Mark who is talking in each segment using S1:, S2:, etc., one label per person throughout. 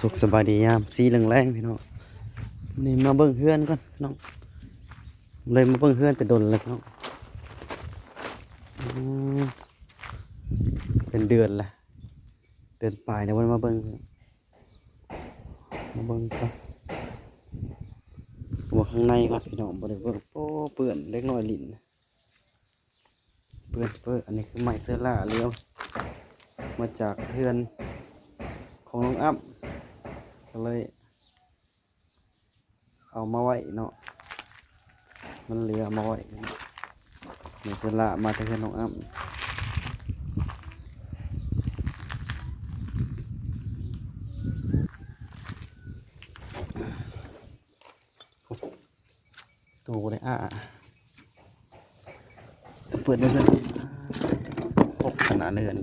S1: สุขสบายดียามสีแรงๆพี่น้องนี่มาเบิ่งเฮือนก่อนน้องเลยมาเบิ่งเฮือนแต่ดนแล้วน้องเป็นเดือนละเดือนปลายแล้ววันมาเบิ่งมาเบิ่งก่อนบอกข้างในก่อนพี่น้องบ่ได้เบิ่งโอ้เปื้อนเล็กน้อยลิ้นเปื้อนเปื้อนอันนี้คือไม้เสื้อล่าเลี้ยวมาจากเฮือนของน้องอ้ำ ก็เลย เอามาไว้เนาะมันเหลือมาไว้เดี๋ยวสละมาที่เทนน้องอ้ำตัวเลยอะเปิดได้เลยพกขนาดเดือน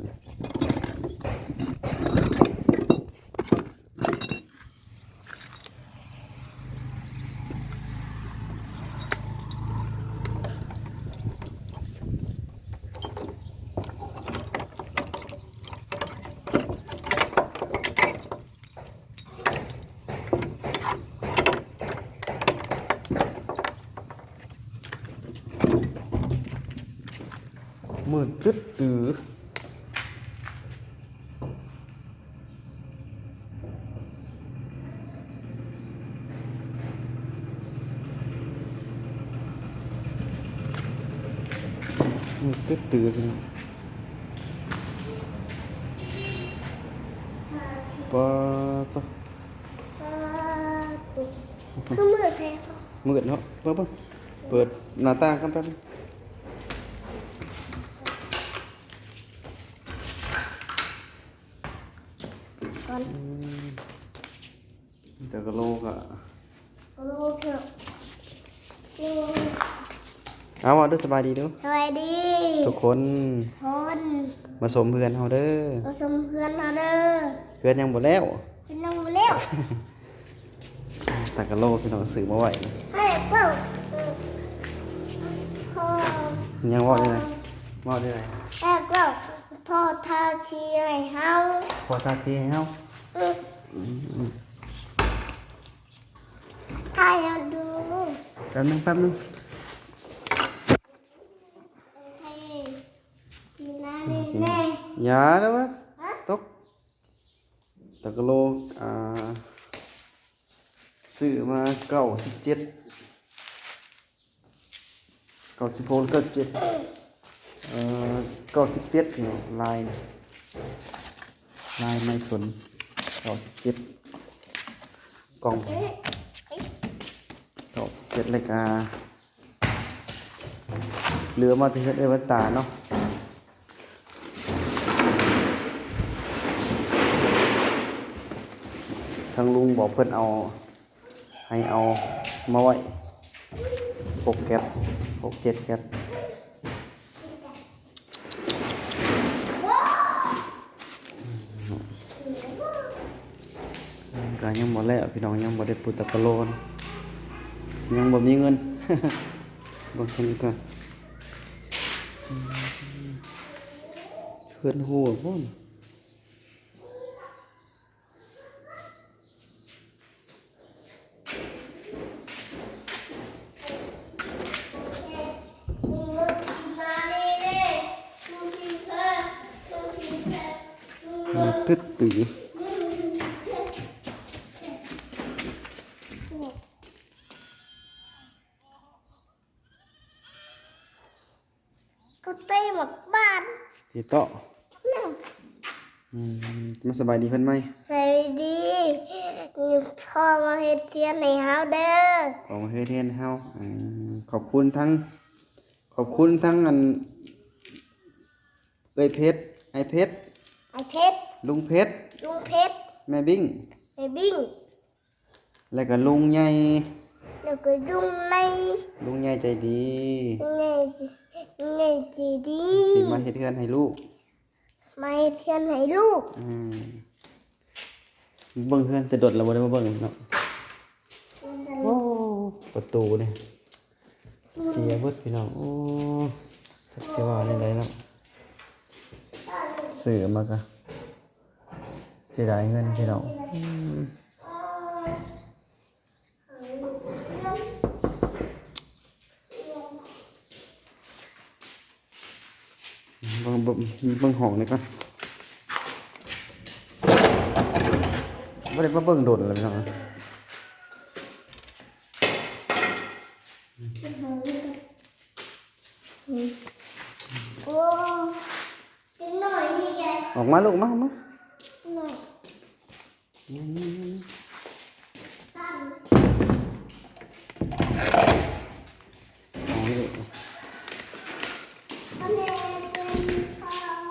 S1: มืดตึ๊ดตื้อมืดตึ๊ดตื้อพี่น้องปะปะ
S2: คือมือใช่ปะ
S1: มืดเนาะเปิดเปิดเปิดหน้าต่างกันแป๊บนึง
S2: ก่อน
S1: แต่ก็โลกอะ
S2: โลกเถอะโลก
S1: เอาว่าเด้อสบายดีเด้อ
S2: สวัสดี
S1: ทุกคน
S2: คน
S1: มาสมเพื่อนเฮาเด้อ
S2: ผสมเพื่อนมาเด้อ
S1: เพื่อนยังบ่แล้ว
S2: เป็นน้องเลี้ยว
S1: แต่ก็โลพี่น้องซื้อมาไว้
S2: ให้เป้าพ่อ
S1: ยังว่าได้ไงว่าได้ไง
S2: แม่เป้าพ่อทาชีให้เฮา
S1: พอตาซีให้เฮา
S2: อือถ่ายให้ดู
S1: แป๊บนึงแป๊บนึง
S2: ให้พี่นานี่แน่
S1: อย่าเด้อวะ
S2: ฮะ
S1: ตกแต่ก็โลอ่าซื้อมาเก้าสิบเจ็ดเก้าสิบหกเก้าสิบเจ็ดเอ่อเก้าสิบเจ็ดพี่น้องลายน่ะลายไม่สนเก้าสิบเจ็ดกล่อง
S2: เอ๊ะเอ๊ะ
S1: เก้าสิบเจ็ดเลกาเหลือมาถึงเอวันตาเนาะทางลุงบอกเพื่อนเอา ให้เอามาไว้หกแก๊สหกเจ็ดแก๊สก็ยังหมดแล้วพี่น้องยังบ่ได้ปุตตะกะโลน ยังบ่มีเงินเบางคนก่อนอืมเพื่อนหัวพ่น
S2: มานี่แน่ดูที่เพิ่มดูที่เพิ่มดู
S1: มาตึ๊ดตื้อ
S2: มดบ้าน
S1: ที่โต๊ะ
S2: น่ะ
S1: อืมมาสบายดีเพิ่นไหม
S2: สวัสดีนี่พ่อมาเฮ็ดเทียนในเฮาเด้อ
S1: ขอมาเฮ็ดเทนเฮาอืมขอบคุณทั้ง ขอบคุณทั้งอันเอ้ยเพชรไอเพชร
S2: ไอเพชร
S1: ลุงเพชร
S2: ลุงเพชร
S1: แม่บิ้ง
S2: ไอบิ้ง
S1: แล้วก็ลุงใหญ่
S2: แล้วก็ลุงใน
S1: ลุงใหญ่ใจดี
S2: ไง ไงจีดี
S1: สิมาเฮ็ดเทือนให้ลูก
S2: มาเฮ็ดเทียนให้ลูก
S1: อืมเบิ่งเฮือนแต่ดดแล้วบ่ได้มาเบิ่งเนาะโอ้ประตูเนี่ยเสียเบิดพี่น้องโอ้จักสิว่าได้ไดเนาะซื้อมากะสียดายเงินพี่น้องเบิ่งเบิ่งเบิ่งห้องนี่ก่อนบ่ได้มาเบิ่งโดดเลยพี่น้อง
S2: โอ้ยหน่อยนี่ไง
S1: ออกมาลูกมาออกมา
S2: หน่อยตั้ง
S1: อ๋อนี่
S2: คะแนนเป็นข้าว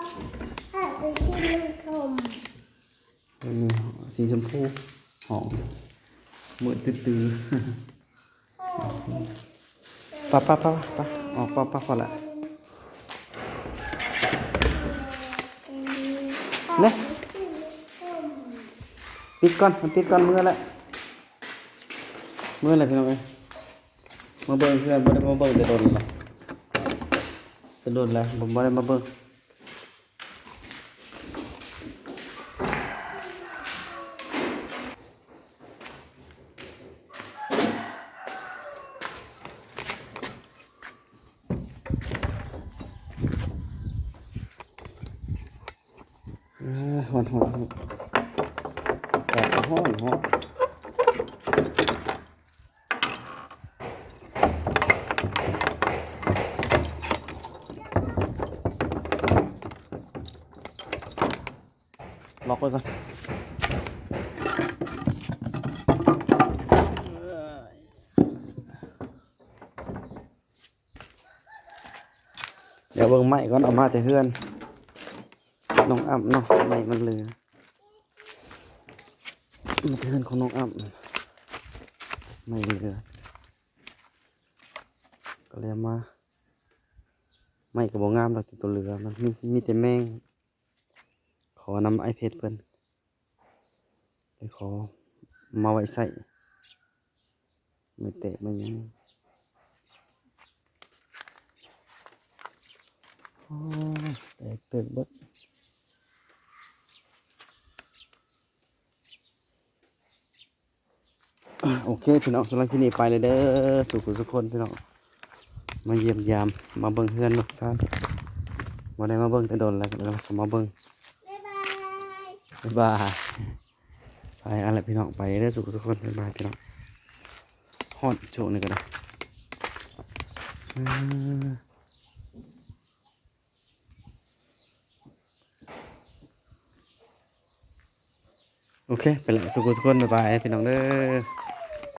S2: ถ้าเป็นชิ้นส้ม
S1: เป็น สีชมพูหอมเหมืดตื้อๆปะปะปะปะออกปะปะพอละเนี่ยปิดก่อนมันปิดก่อนมือละมือละพี่น้องเอ้ยมาเบิ่งเพื่อนบ่ได้มาเบิ่งแต่โดนละแต่โดนล้วผมบ่ได้มาเบิ่งอ่า หอนหอนแดดก็ฮ้อนฮ้อนล็อกไว้ก่อนเดี๋ยวเบิ่งไม้ก่อนเอามาแต่เฮือน น้องอ้ำเนาะไม้มันเลือมันเฮือนของน้องอ้ำไม่เลือก็เลยมาไม่กระบอกงามเราติดตัวเรือมันมีมีแต่แมงขอนำไอเพชรเพิ่นเลยขอมาไว้ใส่ไม่เตะไม่ยังโอ้ยแตกเติกเบิดอะ โอเคพี่น้องสำหรับที่นี่ไปเลยเด้อสุขุสุขคนพี่น้องมาเยี่ยมยามมาเบิ่งเฮือนเนาะซ่านมาได้มาเบิ่งแต่โดนแล้วแล้วก็มาเบิ่ง
S2: บ๊ายบาย
S1: บ๊ายบายไปอะไรพี่น้องไปเด้อสุขสุขคนบ๊ายบายพี่น้องฮอดโชว์หนี่กันนะอืมโอเค ไปแล้วสุขสุขคนบ๊ายบายพี่น้องเด้อ